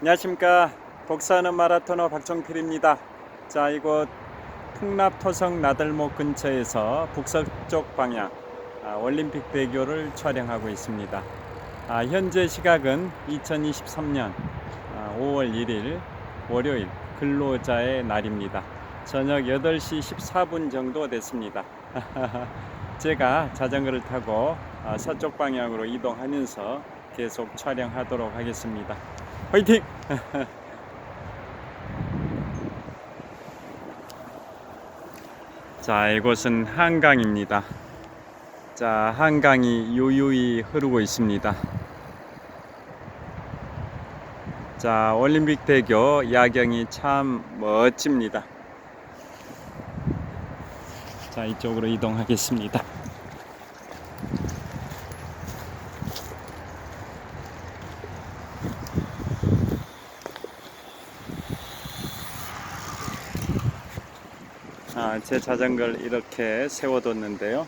안녕하십니까. 복사하는 마라토너 박정필입니다. 자 이곳 풍납토성 나들목 근처에서 북서쪽 방향 아, 올림픽 대교를 촬영하고 있습니다. 아, 현재 시각은 2023년 아, 5월 1일 월요일 근로자의 날입니다. 저녁 8시 14분 정도 됐습니다. 제가 자전거를 타고 아, 서쪽 방향으로 이동하면서 계속 촬영하도록 하겠습니다 화이팅! 자, 이곳은 한강입니다. 자, 한강이 유유히 흐르고 있습니다. 자, 올림픽 대교 야경이 참 멋집니다. 자, 이쪽으로 이동하겠습니다. 아, 제 자전거를 이렇게 세워뒀는데요.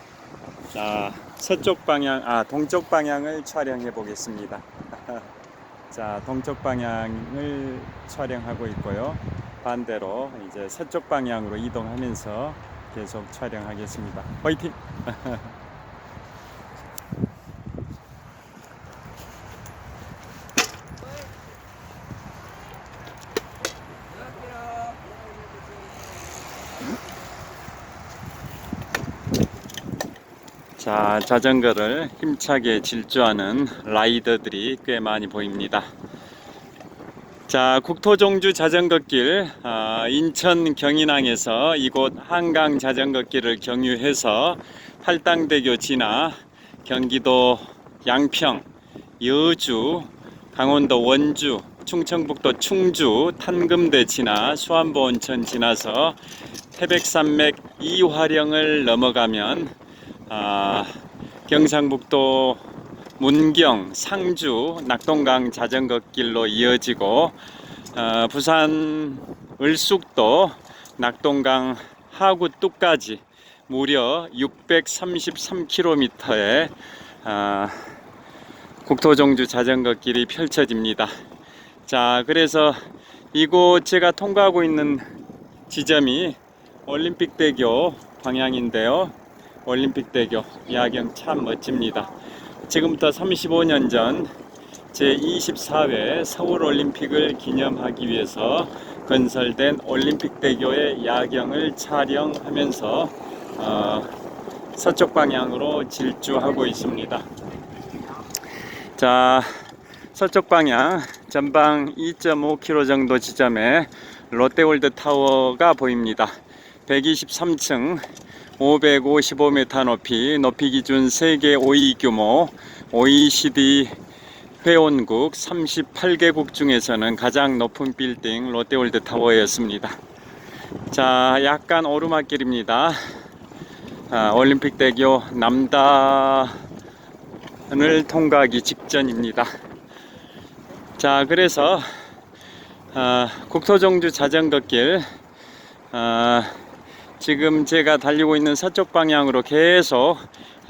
자, 서쪽 방향, 아, 동쪽 방향을 촬영해 보겠습니다. 자, 동쪽 방향을 촬영하고 있고요. 반대로 이제 서쪽 방향으로 이동하면서 계속 촬영하겠습니다. 화이팅! 자, 자전거를 힘차게 질주하는 라이더들이 꽤 많이 보입니다. 자, 국토종주 자전거길, 아, 인천 경인항에서 이곳 한강 자전거길을 경유해서 팔당대교 지나 경기도 양평, 여주, 강원도 원주, 충청북도 충주, 탄금대 지나 수안보 온천 지나서 태백산맥 이화령을 넘어가면 아, 경상북도 문경, 상주, 낙동강 자전거길로 이어지고 어, 부산 을숙도 낙동강 하구 뚝까지 무려 633km의 아, 국토종주 자전거길이 펼쳐집니다. 자, 그래서 이곳 제가 통과하고 있는 지점이 올림픽대교 방향인데요. 올림픽 대교 야경 참 멋집니다. 지금부터 35년 전 제24회 서울올림픽을 기념하기 위해서 건설된 올림픽대교의 야경을 촬영하면서 어, 서쪽 방향으로 질주하고 있습니다. 자, 서쪽 방향 전방 2.5km 정도 지점에 롯데월드 타워가 보입니다. 123층 555m 높이, 높이 기준 세계 5위 규모 OECD 회원국 38개국 중에서는 가장 높은 빌딩 롯데월드 타워였습니다. 자, 약간 오르막길입니다. 아, 올림픽대교 남단을 통과하기 직전입니다. 자, 그래서 아, 국토종주 자전거길 아, 지금 제가 달리고 있는 서쪽 방향으로 계속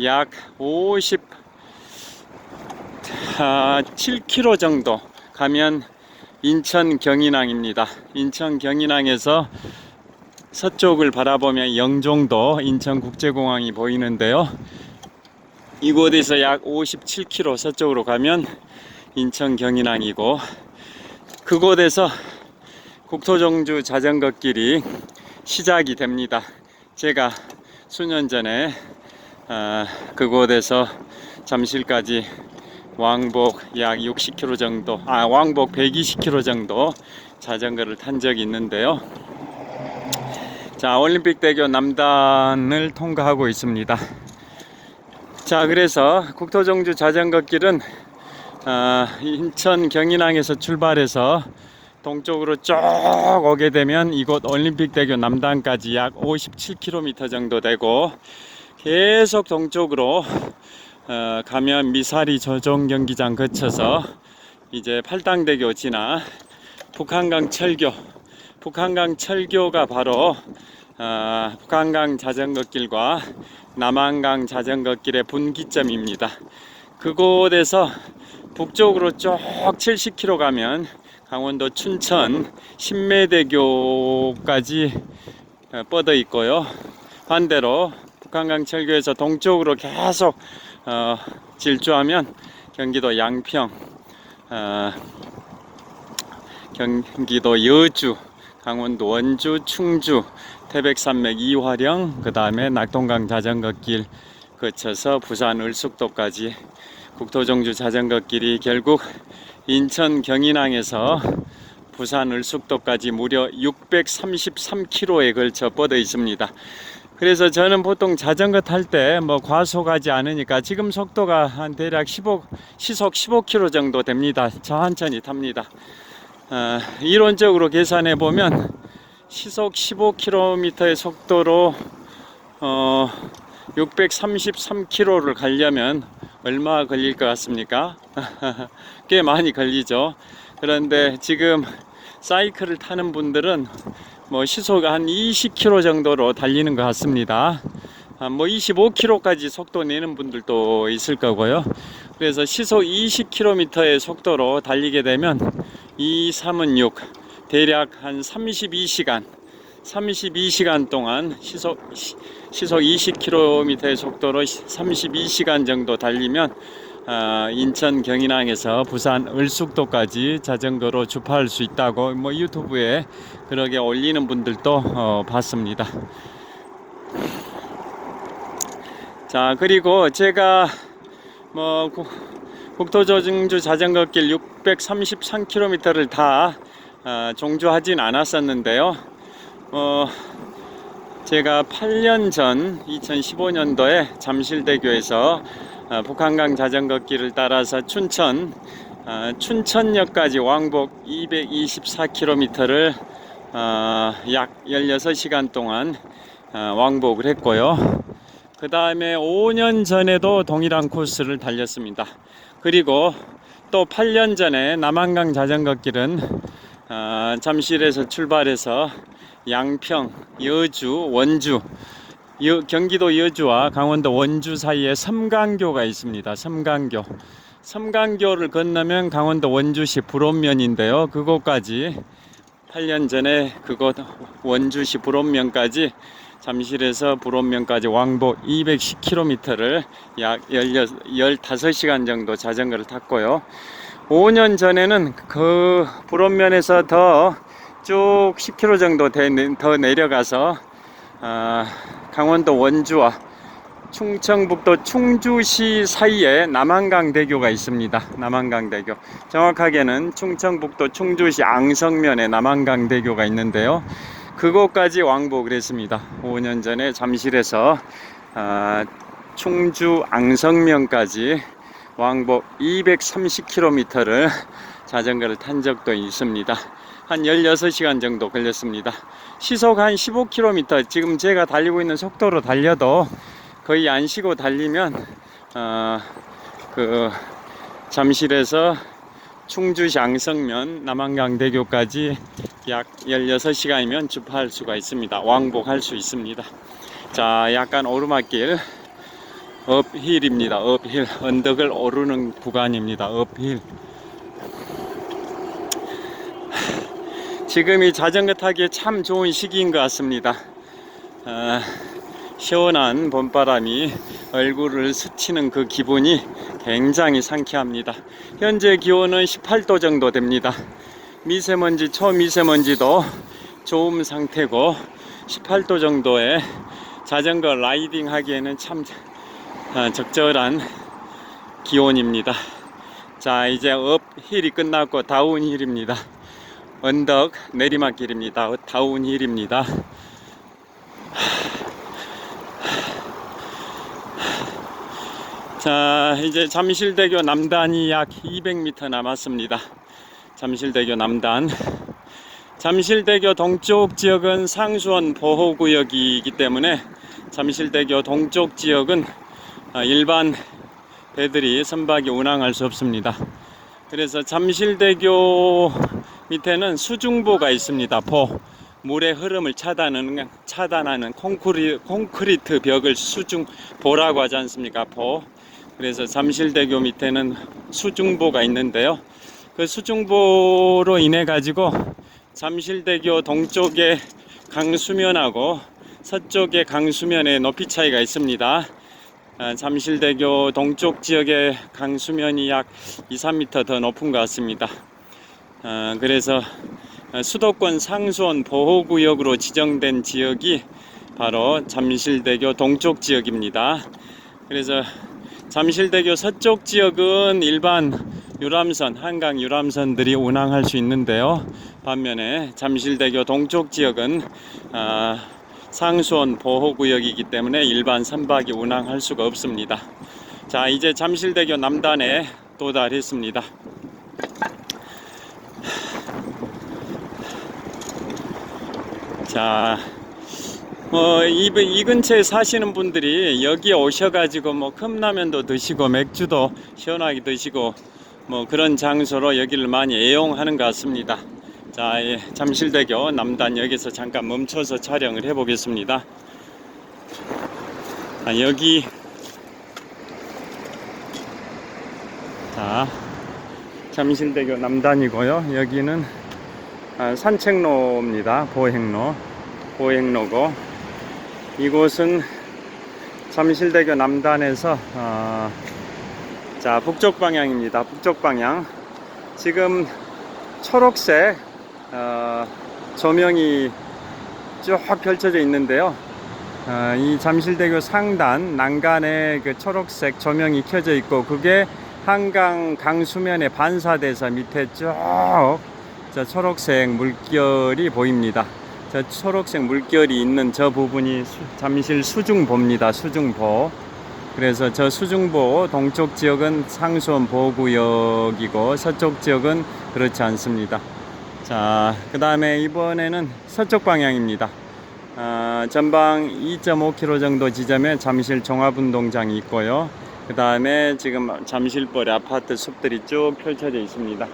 약 57km 정도 가면 인천 경인항입니다. 인천 경인항에서 서쪽을 바라보면 영종도 인천국제공항이 보이는데요. 이곳에서 약 57km 서쪽으로 가면 인천 경인항이고 그곳에서 국토종주 자전거길이 시작이 됩니다. 제가 수년 전에 어, 그곳에서 잠실까지 왕복 약 60km 정도, 아 왕복 120km 정도 자전거를 탄 적이 있는데요. 자 올림픽 대교 남단을 통과하고 있습니다. 자 그래서 국토종주 자전거길은 어, 인천 경인항에서 출발해서 동쪽으로 쭉 오게 되면 이곳 올림픽대교 남단까지 약 57km 정도 되고 계속 동쪽으로 어, 가면 미사리 조종 경기장 거쳐서 이제 팔당대교 지나 북한강 철교 북한강 철교가 바로 어, 북한강 자전거길과 남한강 자전거길의 분기점입니다. 그곳에서 북쪽으로 쭉 70km 가면 강원도 춘천 신매대교까지 어, 뻗어 있고요. 반대로 북한강 철교에서 동쪽으로 계속 어, 질주하면 경기도 양평, 어, 경기도 여주, 강원도 원주, 충주, 태백산맥 이화령, 그 다음에 낙동강 자전거길 거쳐서 부산 을숙도까지 국토종주 자전거길이 결국 인천 경인항에서 부산 을숙도까지 무려 633km에 걸쳐 뻗어 있습니다. 그래서 저는 보통 자전거 탈 때 뭐 과속하지 않으니까 지금 속도가 한 대략 15 시속 15km 정도 됩니다. 천천히 탑니다. 어, 이론적으로 계산해 보면 시속 15km의 속도로 어, 633km를 가려면 얼마 걸릴 것 같습니까? 꽤 많이 걸리죠. 그런데 지금 사이클을 타는 분들은 뭐 시속 한 20km 정도로 달리는 것 같습니다. 아, 뭐 25km까지 속도 내는 분들도 있을 거고요. 그래서 시속 20km의 속도로 달리게 되면 2, 3은 6, 대략 한 32시간, 32시간 동안 시속, 시- 시속 20km의 속도로 32시간 정도 달리면 아, 인천 경인항에서 부산 을숙도까지 자전거로 주파할 수 있다고 뭐 유튜브에 그렇게 올리는 분들도 어, 봤습니다. 자 그리고 제가 뭐 국- 국토조정주 자전거길 633km를 다 아, 종주하진 않았었는데요. 어, 제가 8년 전 2015년도에 잠실대교에서 어, 북한강 자전거길을 따라서 춘천 어, 춘천역까지 왕복 224km를 어, 약 16시간 동안 어, 왕복을 했고요. 그 다음에 5년 전에도 동일한 코스를 달렸습니다. 그리고 또 8년 전에 남한강 자전거길은 어, 잠실에서 출발해서 양평, 여주, 원주, 여- 경기도 여주와 강원도 원주 사이에 섬강교가 있습니다. 섬강교. 섬강교를 건너면 강원도 원주시 불원면인데요. 그곳까지 8년 전에 그곳 원주시 불원면까지 잠실에서 불원면까지 왕복 210km를 약 16, 15시간 정도 자전거를 탔고요. 5년 전에는 그 불원면에서 더 쭉 10km 정도 되- 더 내려가서 아, 강원도 원주와 충청북도 충주시 사이에 남한강대교가 있습니다. 남한강대교. 정확하게는 충청북도 충주시 앙성면에 남한강대교가 있는데요. 그곳까지 왕복을 했습니다. 5년 전에 잠실에서 아, 충주 앙성면까지 왕복 230km를 자전거를 탄 적도 있습니다. 한 16시간 정도 걸렸습니다. 시속 한 15km, 지금 제가 달리고 있는 속도로 달려도 거의 안 쉬고 달리면, 어, 그, 잠실에서 충주시 앙성면 남한강대교까지 약 16시간이면 주파할 수가 있습니다. 왕복할 수 있습니다. 자, 약간 오르막길, 업힐입니다. 업힐. 언덕을 오르는 구간입니다. 업힐. 지금이 자전거 타기에 참 좋은 시기인 것 같습니다. 아, 시원한 봄바람이 얼굴을 스치는 그 기분이 굉장히 상쾌합니다. 현재 기온은 18도 정도 됩니다. 미세먼지, 초미세먼지도 좋은 상태고 18도 정도의 자전거 라이딩 하기에는 참 아, 적절한 기온입니다. 자, 이제 업힐이 끝났고 다운힐입니다. 언덕 내리막길입니다. 다운힐입니다. 자, 이제 잠실대교 남단이 약 200m 남았습니다. 잠실대교 남단. 잠실대교 동쪽 지역은 상수원 보호구역이기 때문에 잠실대교 동쪽 지역은 아, 일반 배들이 선박이 운항할 수 없습니다. 그래서 잠실대교 밑에는 수중보가 있습니다. 보 물의 흐름을 차단하는 차단하는 콘크리, 콘크리트 벽을 수중보라고 하지 않습니까? 보. 그래서 잠실대교 밑에는 수중보가 있는데요. 그 수중보로 인해 가지고 잠실대교 동쪽의 강수면하고 서쪽의 강수면의 높이 차이가 있습니다. 아, 잠실대교 동쪽 지역의 강수면이 약 2, 3m 더 높은 것 같습니다. 아, 그래서 수도권 상수원 보호구역으로 지정된 지역이 바로 잠실대교 동쪽 지역입니다. 그래서 잠실대교 서쪽 지역은 일반 유람선, 한강 유람선들이 운항할 수 있는데요. 반면에 잠실대교 동쪽 지역은 아, 상수원 보호구역이기 때문에 일반 선박이 운항할 수가 없습니다. 자, 이제 잠실대교 남단에 도달했습니다. 자, 뭐, 이, 이 근처에 사시는 분들이 여기 오셔가지고 뭐 컵라면도 드시고 맥주도 시원하게 드시고 뭐 그런 장소로 여기를 많이 애용하는 것 같습니다. 자, 예, 잠실대교 남단역에서 잠깐 멈춰서 촬영을 해보겠습니다. 아, 여기 자 잠실대교 남단이고요. 여기는 아, 산책로입니다. 보행로 보행로고 이곳은 잠실대교 남단에서 어, 자 북쪽 방향입니다. 북쪽 방향 지금 초록색 어, 조명이 쭉 펼쳐져 있는데요. 어, 이 잠실대교 상단 난간에 그 초록색 조명이 켜져 있고 그게 한강 강수면에 반사돼서 밑에 쭉 저 초록색 물결이 보입니다. 저 초록색 물결이 있는 저 부분이 수, 잠실 수중보입니다. 수중보. 그래서 저 수중보 동쪽 지역은 상수원 보호구역이고 서쪽 지역은 그렇지 않습니다. 자, 그 다음에 이번에는 서쪽 방향입니다. 아, 전방 2.5km 정도 지점에 잠실 종합운동장이 있고요. 그 다음에 지금 잠실벌 아파트 숲들이 쭉 펼쳐져 있습니다.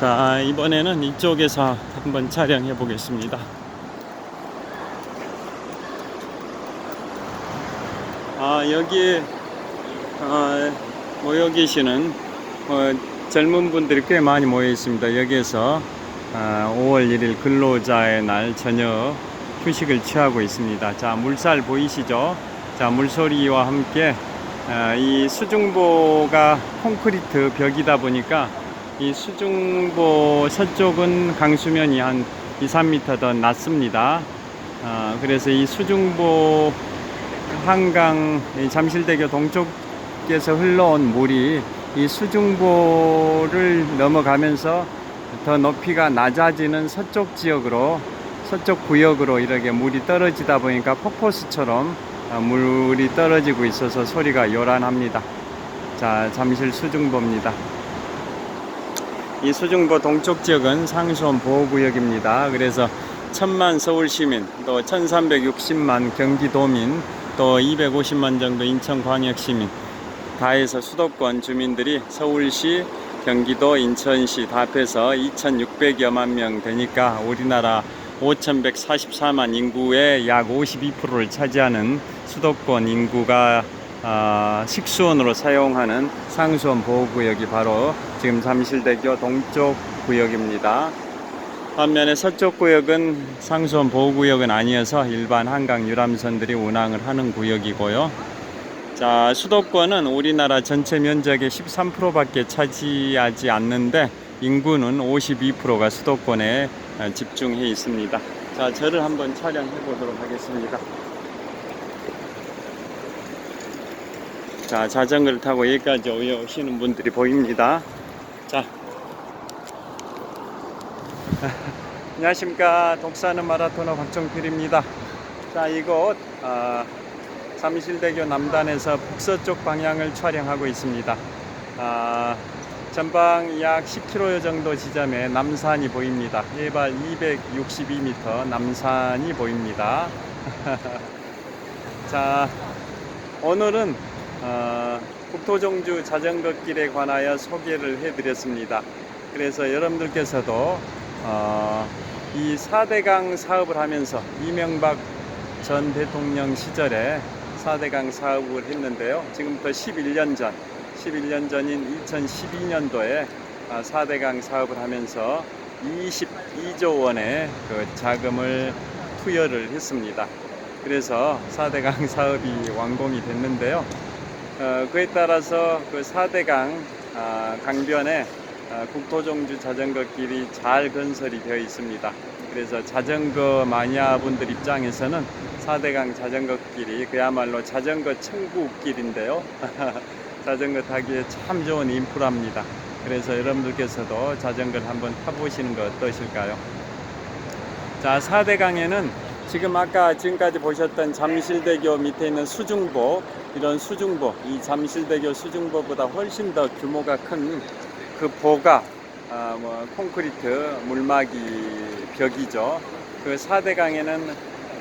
자, 이번에는 이쪽에서 한번 촬영해 보겠습니다. 아, 여기 어, 모여 계시는 어, 젊은 분들이 꽤 많이 모여 있습니다. 여기에서 아, 5월 1일 근로자의 날 저녁 휴식을 취하고 있습니다. 자, 물살 보이시죠? 자, 물소리와 함께 아, 이 수중보가 콘크리트 벽이다 보니까 이 수중보 서쪽은 강수면이 한 2, 3m 더 낮습니다. 아, 그래서 이 수중보 한강 이 잠실대교 동쪽에서 흘러온 물이 이 수중보를 넘어가면서 더 높이가 낮아지는 서쪽 지역으로 서쪽 구역으로 이렇게 물이 떨어지다 보니까 폭포수처럼 아, 물이 떨어지고 있어서 소리가 요란합니다. 자, 잠실 수중보입니다. 이 수중보 동쪽 지역은 상수원 보호구역입니다. 그래서 천만 서울시민, 또 1360만 경기도민, 또 250만 정도 인천광역시민, 다 해서 수도권 주민들이 서울시, 경기도, 인천시 다 합해서 2600여만 명 되니까 우리나라 5144만 인구의 약 52%를 차지하는 수도권 인구가 아, 식수원으로 사용하는 상수원 보호구역이 바로 지금 잠실대교 동쪽 구역입니다. 반면에 서쪽 구역은 상수원 보호구역은 아니어서 일반 한강 유람선들이 운항을 하는 구역이고요. 자, 수도권은 우리나라 전체 면적의 13%밖에 차지하지 않는데 인구는 52%가 수도권에 어, 집중해 있습니다. 자, 저를 한번 촬영해 보도록 하겠습니다. 자, 자전거를 타고 여기까지 오시는 분들이 보입니다. 자. 안녕하십니까. 독사는 마라토너 박정필입니다. 자, 이곳, 아, 잠실대교 남단에서 북서쪽 방향을 촬영하고 있습니다. 아, 전방 약 10km 정도 지점에 남산이 보입니다. 해발 262m 남산이 보입니다. 자, 오늘은 어, 국토종주 자전거 길에 관하여 소개를 해드렸습니다. 그래서 여러분들께서도 어, 이 4대강 사업을 하면서 이명박 전 대통령 시절에 4대강 사업을 했는데요. 지금부터 11년 전, 11년 전인 2012년도에 4대강 사업을 하면서 22조 원의 그 자금을 투여를 했습니다. 그래서 4대강 사업이 완공이 됐는데요. 어, 그에 따라서 그 4대강 아, 강변에 아, 국토종주 자전거 길이 잘 건설이 되어 있습니다. 그래서 자전거 마니아분들 입장에서는 4대강 자전거 길이 그야말로 자전거 천국길인데요. 자전거 타기에 참 좋은 인프라입니다. 그래서 여러분들께서도 자전거를 한번 타보시는 거 어떠실까요? 자, 4대강에는 지금 아까 지금까지 보셨던 잠실대교 밑에 있는 수중보, 이런 수중보, 이 잠실대교 수중보보다 훨씬 더 규모가 큰 그 보가, 아, 뭐, 콘크리트 물막이 벽이죠. 그 4대 강에는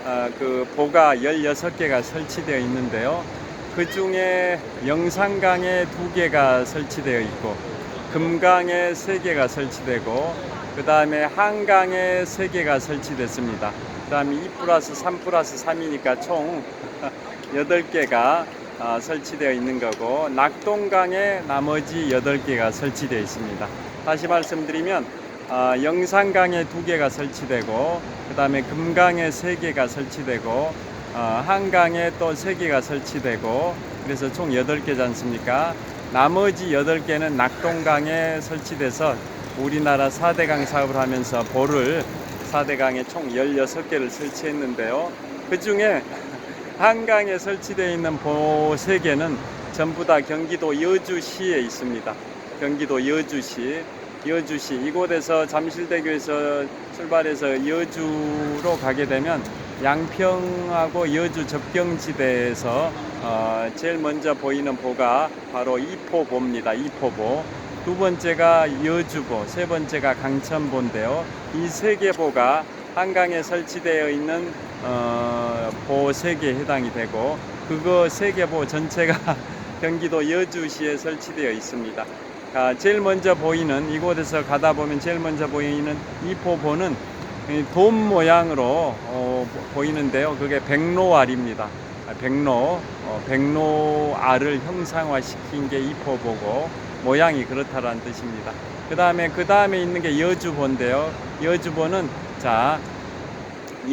아, 그 보가 16개가 설치되어 있는데요. 그 중에 영산강에 두 개가 설치되어 있고, 금강에 세 개가 설치되고, 그 다음에 한강에 세 개가 설치됐습니다. 그 다음에 2 플러스 3 플러스 3이니까 총 8개가 설치되어 있는 거고 낙동강에 나머지 8개가 설치되어 있습니다. 다시 말씀드리면 아, 영산강에 2개가 설치되고 그 다음에 금강에 3개가 설치되고 어, 한강에 또 3개가 설치되고 그래서 총 8개지 않습니까? 나머지 8개는 낙동강에 설치돼서 우리나라 4대강 사업을 하면서 보를 4대강에 총 16개를 설치했는데요. 그 중에 한강에 설치되어 있는 보 3개는 전부 다 경기도 여주시에 있습니다. 경기도 여주시, 여주시 이곳에서 잠실대교에서 출발해서 여주로 가게 되면 양평하고 여주 접경지대에서 어, 제일 먼저 보이는 보가 바로 이포보입니다. 이포보. 두 번째가 여주보, 세 번째가 강천보인데요. 이 세 개 보가 한강에 설치되어 있는 어, 보세 개에 해당이 되고 그거 세개보 전체가 경기도 여주시에 설치되어 있습니다. 아, 제일 먼저 보이는 이곳에서 가다 보면 제일 먼저 보이는 이 포보는 이돔 모양으로 어, 보이는데요. 그게 백로알입니다. 아, 백로, 어, 백로알을 형상화시킨 게 이 포보고 모양이 그렇다라는 뜻입니다. 그 다음에 그 다음에 있는 게 여주보인데요. 여주보는 자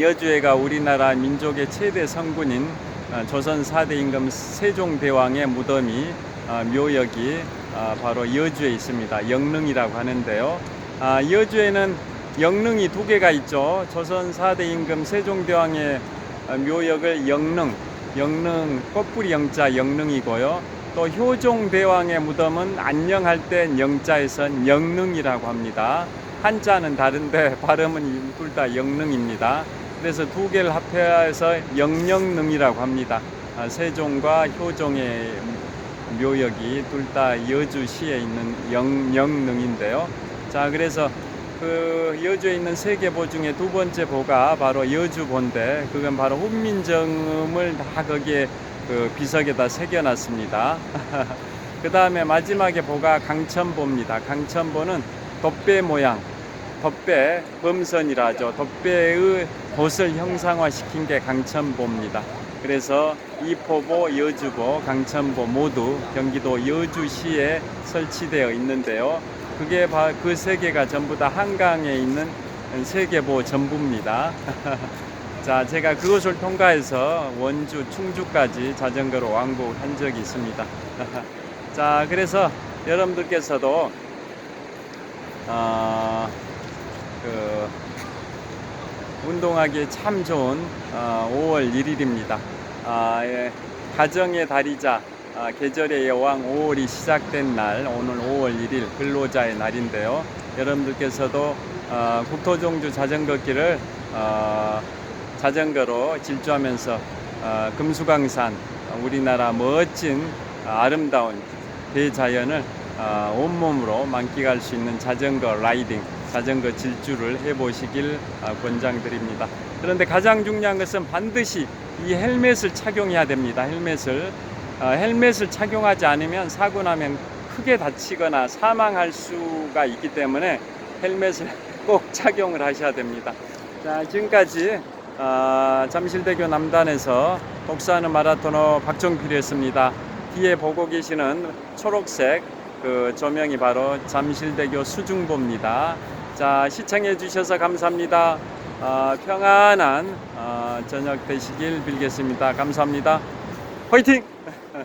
여주해가 우리나라 민족의 최대 성군인 어, 조선 4대 임금 세종대왕의 무덤이 어, 묘역이 어, 바로 여주에 있습니다. 영릉이라고 하는데요. 아, 여주에는 영릉이 두 개가 있죠. 조선 4대 임금 세종대왕의 어, 묘역을 영릉, 영릉 꽃뿌리 영자 영릉이고요. 또 효종대왕의 무덤은 안녕할 땐 영자에선 영릉이라고 합니다. 한자는 다른데 발음은 둘 다 영릉입니다. 그래서 두 개를 합해서 영영릉이라고 합니다. 아, 세종과 효종의 묘역이 둘 다 여주시에 있는 영영릉인데요. 자, 그래서 그 여주에 있는 세 개 보 중에 두 번째 보가 바로 여주보인데 그건 바로 훈민정음을 다 거기에 그 비석에다 새겨놨습니다. 그 다음에 마지막에 보가 강천보입니다. 강천보는 돛배 모양, 돛배 범선이라 하죠. 돛배의 돛을 형상화시킨 게 강천보입니다. 그래서 이포보, 여주보, 강천보 모두 경기도 여주시에 설치되어 있는데요. 그게 그 세 개가 전부 다 한강에 있는 세계보 전부입니다. 자, 제가 그것을 통과해서 원주, 충주까지 자전거로 왕복한 적이 있습니다. 자, 그래서 여러분들께서도 어, 그 운동하기에 참 좋은 어, 5월 1일입니다. 아, 예, 가정의 달이자 아, 계절의 여왕 5월이 시작된 날 오늘 5월 1일 근로자의 날인데요. 여러분들께서도 어, 국토종주 자전거길을 어, 자전거로 질주하면서 어, 금수강산 우리나라 멋진 어, 아름다운 대자연을 어, 온몸으로 만끽할 수 있는 자전거 라이딩, 자전거 질주를 해보시길 어, 권장드립니다. 그런데 가장 중요한 것은 반드시 이 헬멧을 착용해야 됩니다. 헬멧을 어, 헬멧을 착용하지 않으면 사고 나면 크게 다치거나 사망할 수가 있기 때문에 헬멧을 꼭 착용을 하셔야 됩니다. 자, 지금까지 어, 잠실대교 남단에서 복수하는 마라토너 박정필이었습니다. 뒤에 보고 계시는 초록색 그 조명이 바로 잠실대교 수중보입니다. 자, 시청해 주셔서 감사합니다. 아, 평안한 아, 저녁 되시길 빌겠습니다. 감사합니다. 화이팅!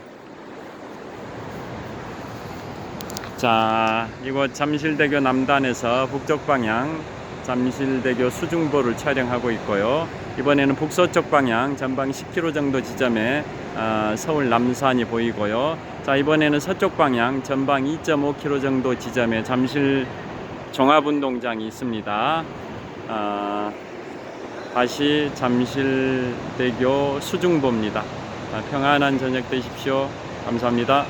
자, 이곳 잠실대교 남단에서 북쪽 방향 잠실대교 수중보를 촬영하고 있고요. 이번에는 북서쪽 방향 전방 10km 정도 지점에 아, 서울 남산이 보이고요. 자, 이번에는 서쪽 방향 전방 2.5km 정도 지점에 잠실 종합운동장이 있습니다. 아, 다시 잠실대교 수중보입니다. 아, 평안한 저녁 되십시오. 감사합니다.